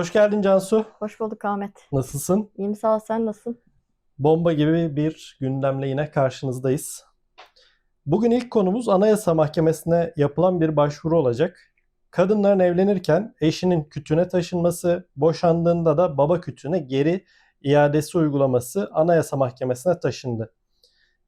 Hoş geldin Cansu. Hoş bulduk Ahmet. Nasılsın? İyiyim sağ ol sen nasılsın? Bomba gibi bir gündemle yine karşınızdayız. Bugün ilk konumuz Anayasa Mahkemesi'ne yapılan bir başvuru olacak. Kadınların evlenirken eşinin kütüğüne taşınması, boşandığında da baba kütüğüne geri iadesi uygulaması Anayasa Mahkemesi'ne taşındı.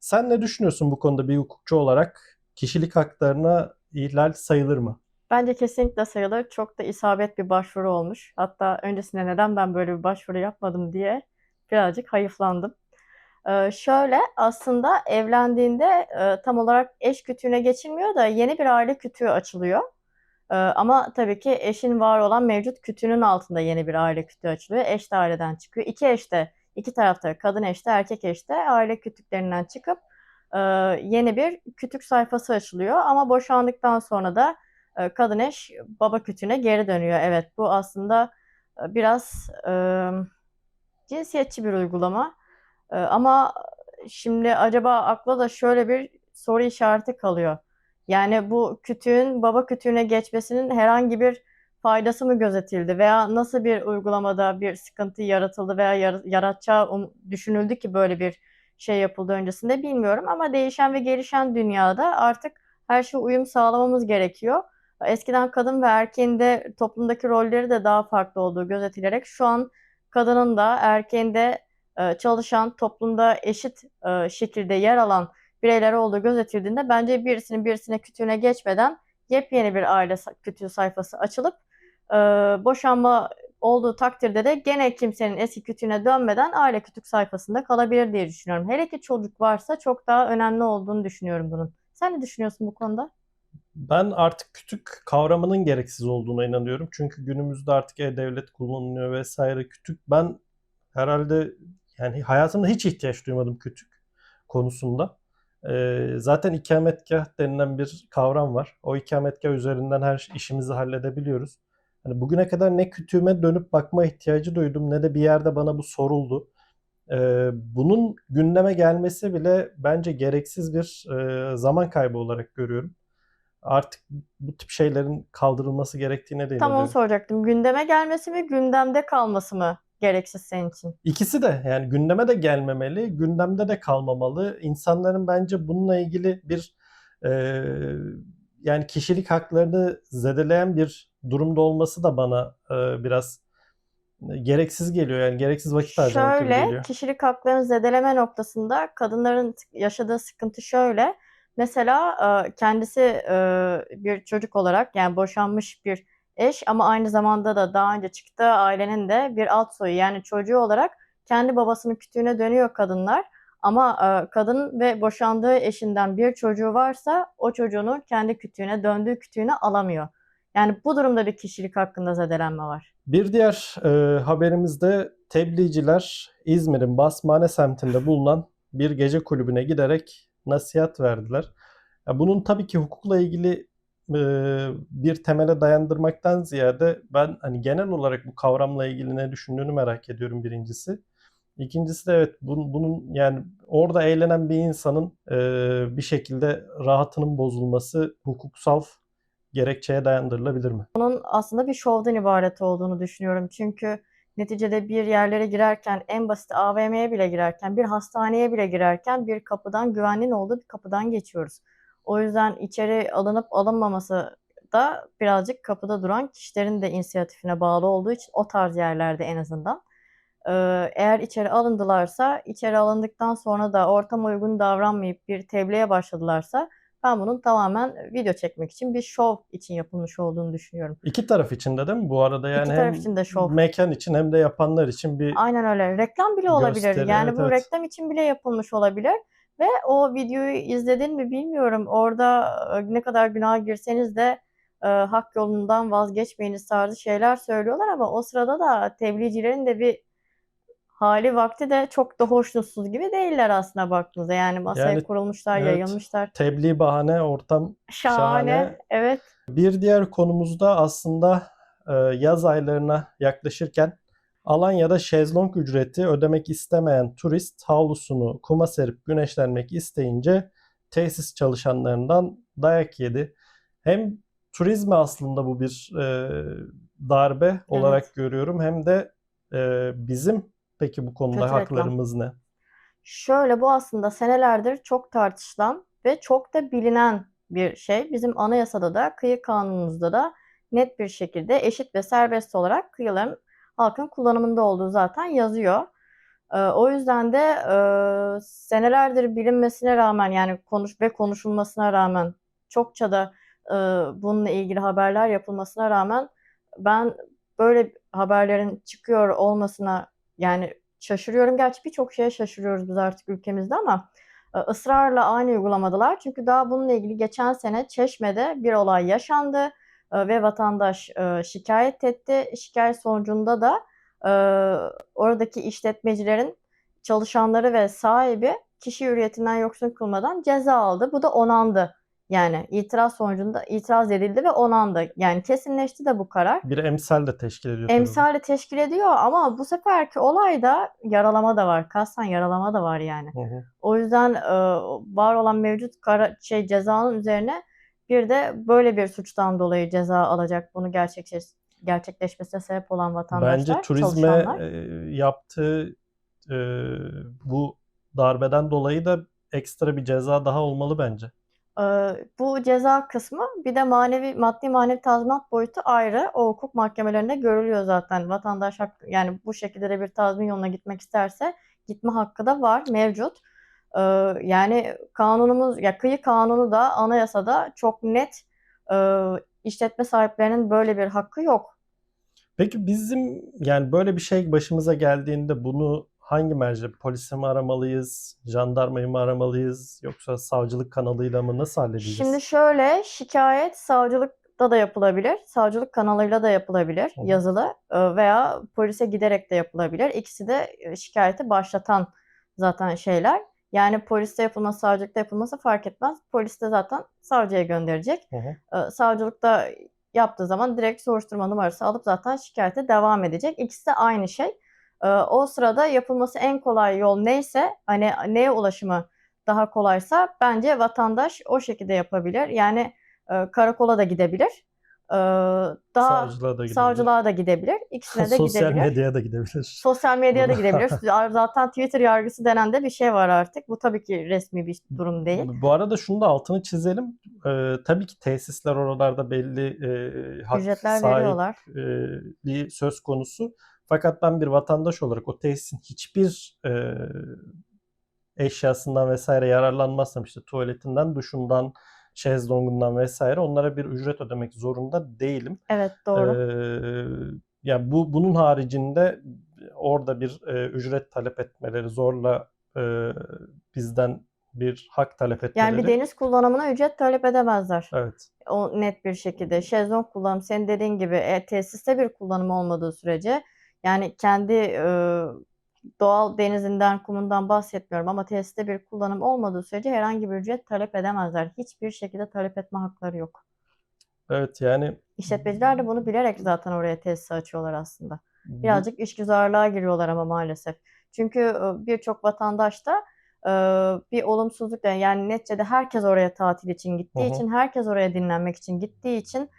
Sen ne düşünüyorsun bu konuda bir hukukçu olarak? Kişilik haklarına ihlal sayılır mı? Bence kesinlikle sayılır. Çok da isabet bir başvuru olmuş. Hatta öncesinde neden ben böyle bir başvuru yapmadım diye birazcık hayıflandım. Ee, şöyle aslında evlendiğinde e, tam olarak eş kütüğüne geçilmiyor da yeni bir aile kütüğü açılıyor. Ee, ama tabii ki eşin var olan mevcut kütüğünün altında yeni bir aile kütüğü açılıyor. Eş de aileden çıkıyor. İki eş de, iki tarafta kadın eş de erkek eş de aile kütüklerinden çıkıp e, yeni bir kütük sayfası açılıyor. Ama boşandıktan sonra da e, kadın eş baba kütüğüne geri dönüyor. Evet bu aslında e, biraz e, cinsiyetçi bir uygulama. E, ama şimdi acaba akla da şöyle bir soru işareti kalıyor. Yani bu kütüğün baba kütüğüne geçmesinin herhangi bir faydası mı gözetildi veya nasıl bir uygulamada bir sıkıntı yaratıldı veya yar- yaratacağı düşünüldü ki böyle bir şey yapıldı öncesinde bilmiyorum ama değişen ve gelişen dünyada artık her şeye uyum sağlamamız gerekiyor. Eskiden kadın ve erkeğin de toplumdaki rolleri de daha farklı olduğu gözetilerek şu an kadının da erkeğin de e, çalışan, toplumda eşit e, şekilde yer alan bireyler olduğu gözetildiğinde bence birisinin birisine kütüğüne geçmeden yepyeni bir aile kütüğü sayfası açılıp e, boşanma olduğu takdirde de gene kimsenin eski kütüğüne dönmeden aile kütük sayfasında kalabilir diye düşünüyorum. Hele ki çocuk varsa çok daha önemli olduğunu düşünüyorum bunun. Sen ne düşünüyorsun bu konuda? Ben artık kütük kavramının gereksiz olduğuna inanıyorum. Çünkü günümüzde artık e-devlet kullanılıyor vesaire. Kütük ben herhalde yani hayatımda hiç ihtiyaç duymadım kütük konusunda. Ee, zaten ikametgah denilen bir kavram var. O ikametgah üzerinden her işimizi halledebiliyoruz. Hani bugüne kadar ne kütüğüme dönüp bakma ihtiyacı duydum ne de bir yerde bana bu soruldu. Ee, bunun gündeme gelmesi bile bence gereksiz bir e, zaman kaybı olarak görüyorum artık bu tip şeylerin kaldırılması gerektiğine de Tam onu soracaktım. Gündeme gelmesi mi, gündemde kalması mı gereksiz senin için? İkisi de yani gündeme de gelmemeli, gündemde de kalmamalı. İnsanların bence bununla ilgili bir e, yani kişilik haklarını zedeleyen bir durumda olması da bana e, biraz gereksiz geliyor. Yani gereksiz vakit harcamak gibi Şöyle, geliyor. kişilik haklarını zedeleme noktasında kadınların yaşadığı sıkıntı şöyle. Mesela kendisi bir çocuk olarak yani boşanmış bir eş ama aynı zamanda da daha önce çıktığı ailenin de bir alt soyu yani çocuğu olarak kendi babasının kütüğüne dönüyor kadınlar. Ama kadın ve boşandığı eşinden bir çocuğu varsa o çocuğunu kendi kütüğüne döndüğü kütüğüne alamıyor. Yani bu durumda bir kişilik hakkında zedelenme var. Bir diğer e, haberimizde tebliğciler İzmir'in Basmane semtinde bulunan bir gece kulübüne giderek nasihat verdiler. Ya bunun tabii ki hukukla ilgili e, bir temele dayandırmaktan ziyade ben hani genel olarak bu kavramla ilgili ne düşündüğünü merak ediyorum birincisi. İkincisi de evet bun- bunun yani orada eğlenen bir insanın e, bir şekilde rahatının bozulması hukuksal gerekçeye dayandırılabilir mi? Bunun aslında bir şovdan ibaret olduğunu düşünüyorum. Çünkü neticede bir yerlere girerken, en basit AVM'ye bile girerken, bir hastaneye bile girerken bir kapıdan, güvenliğin olduğu bir kapıdan geçiyoruz. O yüzden içeri alınıp alınmaması da birazcık kapıda duran kişilerin de inisiyatifine bağlı olduğu için o tarz yerlerde en azından. Ee, eğer içeri alındılarsa, içeri alındıktan sonra da ortama uygun davranmayıp bir tebliğe başladılarsa ben bunun tamamen video çekmek için bir şov için yapılmış olduğunu düşünüyorum. İki taraf için de değil mi? Bu arada yani İki taraf hem için de şov. mekan için hem de yapanlar için bir Aynen öyle. Reklam bile olabilir. gösteri. Yani Evet, bu evet. reklam için bile yapılmış olabilir. Ve o videoyu izledin mi bilmiyorum. Orada ne kadar günaha girseniz de e, hak yolundan vazgeçmeyiniz tarzı şeyler söylüyorlar ama o sırada da tebliğcilerin de bir hali vakti de çok da hoşnutsuz gibi değiller aslında baktığınızda. Yani masaya Yani kurulmuşlar, evet yayılmışlar. tebliğ bahane, ortam Şahane. şahane. Evet. Bir diğer konumuzda aslında e, yaz aylarına yaklaşırken Alanya'da şezlong ücreti ödemek istemeyen turist havlusunu kuma serip güneşlenmek isteyince tesis çalışanlarından dayak yedi. Hem turizme aslında bu bir e, darbe olarak Evet. görüyorum hem de e, bizim peki bu konuda Kötü reklam. haklarımız ne? Şöyle bu aslında senelerdir çok tartışılan ve çok da bilinen bir şey. Bizim anayasada da kıyı kanunumuzda da net bir şekilde eşit ve serbest olarak kıyıların halkın kullanımında olduğu zaten yazıyor. Ee, o yüzden de e, senelerdir bilinmesine rağmen yani konuş ve konuşulmasına rağmen çokça da e, bununla ilgili haberler yapılmasına rağmen ben böyle haberlerin çıkıyor olmasına yani şaşırıyorum. Gerçi birçok şeye şaşırıyoruz biz artık ülkemizde ama e, ısrarla aynı uygulamadılar. Çünkü daha bununla ilgili geçen sene Çeşme'de bir olay yaşandı e, ve vatandaş e, şikayet etti. Şikayet sonucunda da oradaki işletmecilerin çalışanları ve sahibi kişi hürriyetinden yoksun kılmadan ceza aldı. Bu da onandı. Yani itiraz sonucunda itiraz edildi ve onandı. Yani kesinleşti de bu karar. Bir emsal de teşkil ediyor bu. Emsali teşkil ediyor ama bu seferki olayda yaralama da var. Kasten yaralama da var yani. Hı hı. O yüzden e, var olan mevcut kara, şey cezanın üzerine bir de böyle bir suçtan dolayı ceza alacak. Bunu gerçekleş, gerçekleşmesine sebep olan vatandaşlar, Bence turizme e, yaptığı e, bu darbeden dolayı da ekstra bir ceza daha olmalı bence. Ee, bu ceza kısmı bir de manevi maddi manevi tazminat boyutu ayrı. O hukuk mahkemelerinde görülüyor zaten. Vatandaş hak, yani bu şekilde de bir tazmin yoluna gitmek isterse gitme hakkı da var, mevcut. Ee, yani kanunumuz, ya kıyı kanunu da anayasada çok net e, işletme sahiplerinin böyle bir hakkı yok. Peki bizim yani böyle bir şey başımıza geldiğinde bunu hangi merci, polisi mi aramalıyız, jandarmayı mı aramalıyız yoksa savcılık kanalıyla mı nasıl halledeceğiz? Şimdi şöyle şikayet savcılıkta da yapılabilir, savcılık kanalıyla da yapılabilir Hı yazılı e, veya polise giderek de yapılabilir. İkisi de e, şikayeti başlatan zaten şeyler. Yani poliste yapılması, savcılıkta yapılması fark etmez. Polis de zaten savcıya gönderecek. Hı hı. E, Savcılıkta yaptığı zaman direkt soruşturma numarası alıp zaten şikayete devam edecek. İkisi de aynı şey. E, O sırada yapılması en kolay yol neyse, hani neye ulaşımı daha kolaysa bence vatandaş o şekilde yapabilir. Yani e, karakola da gidebilir. E, daha Savcılığa da gidebilir. savcılığa da gidebilir. İkisine de Sosyal gidebilir. medyaya da gidebilir. Sosyal medyaya da gidebilir. Zaten Twitter yargısı denen de bir şey var artık. Bu tabii ki resmi bir durum değil. Bu arada şunu da altını çizelim. Ee, tabii ki tesisler oralarda belli e, hak Ücretler veriyorlar. sahipliği söz konusu. Fakat ben bir vatandaş olarak o tesisin hiçbir e, eşyasından vesaire yararlanmazsam işte tuvaletinden, duşundan, şezlongundan vesaire onlara bir ücret ödemek zorunda değilim. Evet doğru. Ee, yani bu bunun haricinde orada bir e, ücret talep etmeleri, zorla e, bizden bir hak talep etmeleri. Yani bir deniz kullanımına ücret talep edemezler. Evet. O net bir şekilde. Şezlong kullanım senin dediğin gibi e, tesiste bir kullanım olmadığı sürece yani kendi e, doğal denizinden, kumundan bahsetmiyorum ama tesiste bir kullanım olmadığı sürece herhangi bir ücret talep edemezler. Hiçbir şekilde talep etme hakları yok. Evet yani İşletmeciler de bunu bilerek zaten oraya tesis açıyorlar aslında. Birazcık işgüzarlığa giriyorlar ama maalesef. Çünkü birçok vatandaş da bir olumsuzluk yani, neticede herkes oraya tatil için gittiği Hı hı. için, herkes oraya dinlenmek için gittiği için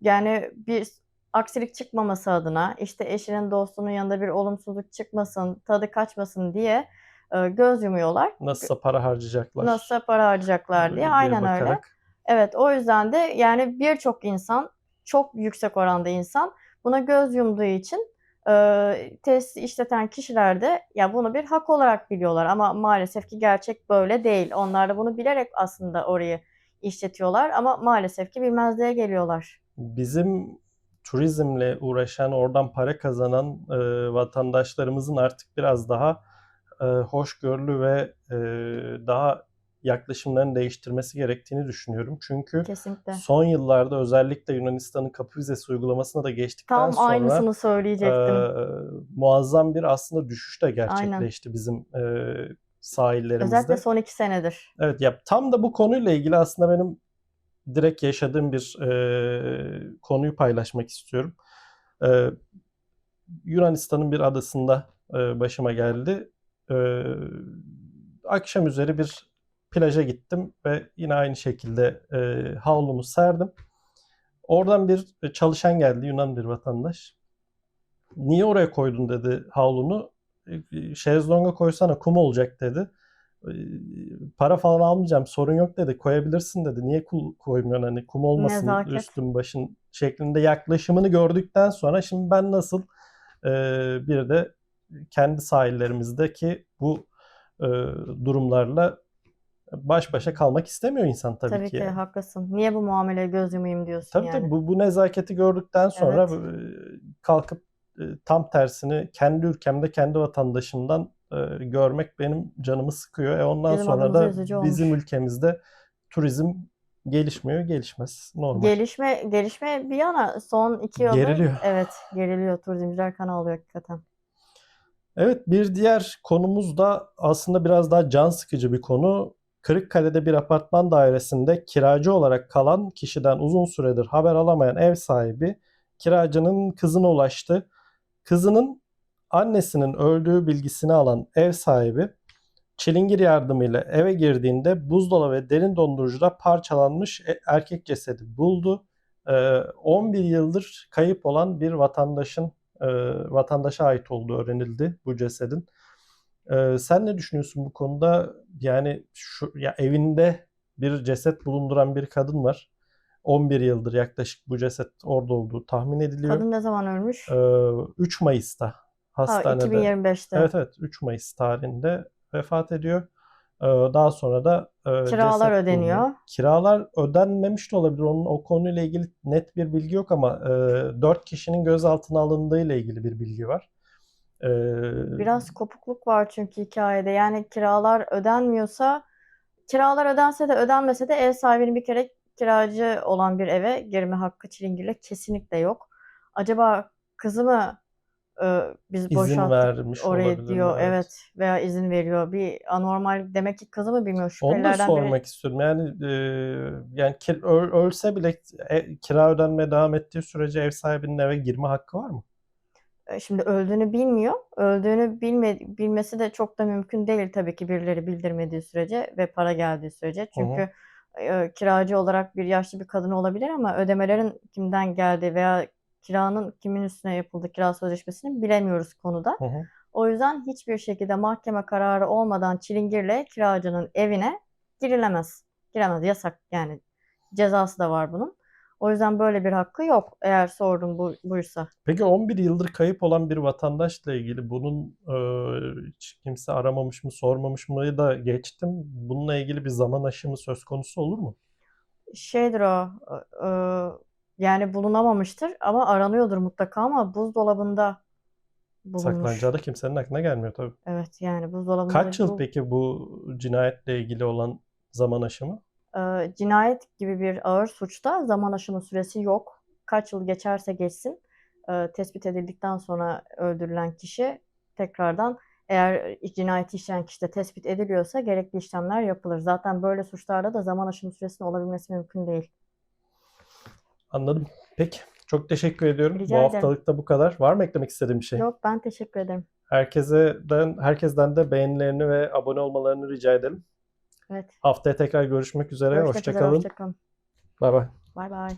yani bir aksilik çıkmaması adına işte eşinin dostunun yanında bir olumsuzluk çıkmasın, tadı kaçmasın diye e, göz yumuyorlar. nasılsa para harcayacaklar Nasıl para harcayacaklar diye. diye Aynen öyle. bakarak. Evet, o yüzden de yani birçok insan, çok yüksek oranda insan buna göz yumduğu için e, tesis işleten kişiler de ya bunu bir hak olarak biliyorlar ama maalesef ki gerçek böyle değil. Onlar da bunu bilerek aslında orayı işletiyorlar ama maalesef ki bilmezliğe geliyorlar. Bizim turizmle uğraşan, oradan para kazanan e, vatandaşlarımızın artık biraz daha e, hoşgörülü ve e, daha yaklaşımlarını değiştirmesi gerektiğini düşünüyorum. Çünkü Kesinlikle. son yıllarda özellikle Yunanistan'ın kapı vizesi uygulamasına da geçtikten Tam sonra aynısını söyleyecektim. e, muazzam bir aslında düşüş de gerçekleşti bizim e, sahillerimizde. Özellikle son iki senedir. Evet ya tam da bu konuyla ilgili aslında benim direkt yaşadığım bir e, konuyu paylaşmak istiyorum. E, Yunanistan'ın bir adasında e, başıma geldi. E, akşam üzeri bir plaja gittim ve yine aynı şekilde e, havlumu serdim. Oradan bir çalışan geldi, Yunan bir vatandaş. Niye oraya koydun dedi havlunu. E, Şezlonga koysana kum olacak dedi. Para falan almayacağım sorun yok dedi. Koyabilirsin dedi. Niye ku- koymuyorsun hani kum olmasın Nezaket. üstün başın şeklinde yaklaşımını gördükten sonra şimdi ben nasıl e, bir de kendi sahillerimizdeki bu e, durumlarla baş başa kalmak istemiyor insan tabii, Tabii ki. ki yani. haklısın. Niye bu muameleye göz yumayım diyorsun Tabii yani. tabii bu, bu nezaketi gördükten sonra Evet. kalkıp tam tersini kendi ülkemde kendi vatandaşımdan e, görmek benim canımı sıkıyor. E ondan Bizim sonra da üzücü olmuş. bizim ülkemizde turizm gelişmiyor, gelişmez. Normal. Gelişme gelişme bir yana son iki yıldır Geriliyor. evet geriliyor. Turizmciler kan ağlıyor hakikaten. Evet, bir diğer konumuz da aslında biraz daha can sıkıcı bir konu. Kırıkkale'de bir apartman dairesinde kiracı olarak kalan kişiden uzun süredir haber alamayan ev sahibi kiracının kızına ulaştı. Kızının annesinin öldüğü bilgisini alan ev sahibi çilingir yardımıyla eve girdiğinde buzdolabı ve derin dondurucuda parçalanmış e- erkek cesedi buldu. Ee, 11 yıldır kayıp olan bir vatandaşın e, vatandaşa ait olduğu öğrenildi bu cesedin. Ee, sen ne düşünüyorsun bu konuda? Yani şu ya evinde bir ceset bulunduran bir kadın var. 11 yıldır yaklaşık bu ceset orada olduğu tahmin ediliyor. Kadın ne zaman ölmüş? Ee, 3 Mayıs'ta Ha, hastanede. 2025'te. Evet evet 3 Mayıs tarihinde vefat ediyor. Ee, Daha sonra da e, Kiralar ödeniyor. bulunuyor. Kiralar ödenmemiş de olabilir. Onun o konuyla ilgili net bir bilgi yok ama e, 4 kişinin gözaltına alındığı ile ilgili bir bilgi var. Ee, Biraz kopukluk var çünkü hikayede. Yani kiralar ödenmiyorsa, kiralar ödense de ödenmese de ev sahibinin bir kere kiracı olan bir eve girme hakkı çilingirle kesinlikle yok. Acaba kızı mı biz izin boşalttık vermiş oraya diyor evet veya izin veriyor. Bir anormal demek ki kızı mı bilmiyor Onu da şüphelilerden biri. sormak istiyorum. Yani e, yani kir- öl- ölse bile e, kira ödenmeye devam ettiği sürece ev sahibinin eve girme hakkı var mı? Şimdi öldüğünü bilmiyor. Öldüğünü bilme, bilmesi de çok da mümkün değil tabii ki birileri bildirmediği sürece ve para geldiği sürece. Çünkü e, kiracı olarak bir yaşlı bir kadın olabilir ama ödemelerin kimden geldiği veya kiranın kimin üstüne yapıldığı kira sözleşmesini bilemiyoruz konuda. Hı hı. O yüzden hiçbir şekilde mahkeme kararı olmadan çilingirle kiracının evine girilemez. Giremez. Yasak yani. Cezası da var bunun. O yüzden böyle bir hakkı yok. Eğer sorduğun bu, buysa. Peki 11 yıldır kayıp olan bir vatandaşla ilgili bunun e, hiç kimse aramamış mı, sormamış mı da geçtim. Bununla ilgili bir zaman aşımı söz konusu olur mu? Şeydir o, e, e, yani bulunamamıştır ama aranıyordur mutlaka ama buzdolabında bulunmuş. Saklanacağı da kimsenin aklına gelmiyor tabii. Evet yani buzdolabında Kaç yıl bu peki bu cinayetle ilgili olan zaman aşımı? e, cinayet gibi bir ağır suçta zaman aşımı süresi yok. Kaç yıl geçerse geçsin e, tespit edildikten sonra öldürülen kişi tekrardan eğer cinayeti işleyen kişi de tespit ediliyorsa gerekli işlemler yapılır. Zaten böyle suçlarda da zaman aşımı süresinin olabilmesi mümkün değil. Anladım. Peki. Çok teşekkür ediyorum. Rica Bu ederim. haftalık da bu kadar. Var mı eklemek istediğin bir şey? Yok ben teşekkür ederim. Herkese'den, herkesten de beğenilerini ve abone olmalarını rica edelim. Evet. Haftaya tekrar görüşmek üzere. Görüşmek Hoşça üzere, hoşça. Bay bay. Bay bay.